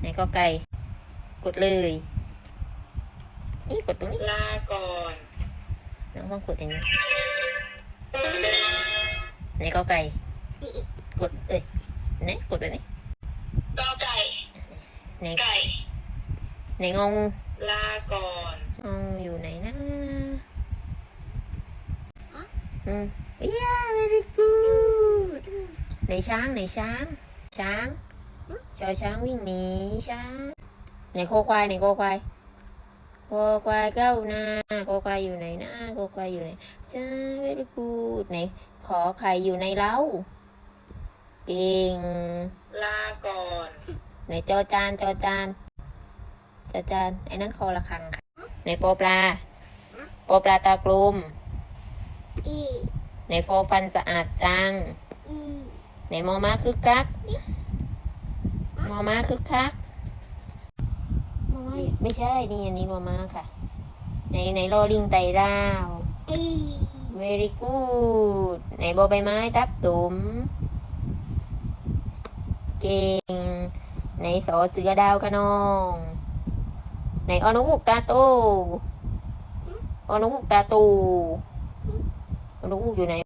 ไหนก็ไก่ กดเลย นี่กดตรงนี้ ลาก่อนน้องต้องกดอย่างนี้ไหนก็ไก่ กดเอ้ยไหนกดแบบนี้กอไก่ไหนไก่ไหนงงลาก่อนงงอยู่ไหนนะอืม yeah very good ไหนช้างไหนช้างช้าง ชอช้างวิ่งหนีช้างไหนโคควายไหนโคควายโคควายเก้าหน้าโคควายอยู่ไหนนะโคควายอยู่ไหนจ้า very good ไหนขอไข่อยู่ในเล้าเก่งลาก่อนไหนจอจานจอจานจอจานไอ้นั่นคอละครังค่ะไหนปอปลาปอปลาตากลมอีไหนฟอฟันสะอาดจังอีไหนมอม้าคึกคัก มอม้าคึกคักมาไว้ไม่ใช่ นี่อันนี้มอม้าค่ะ ไหนไหนรอลิงไต่ราวอี very good ไหนบอใบไม้ทับตุ่มเก่ง ไหนสอเสือดาวกระนอง ไหนออนุกตาโตออนุกตาตูออนุกอยู่ไหน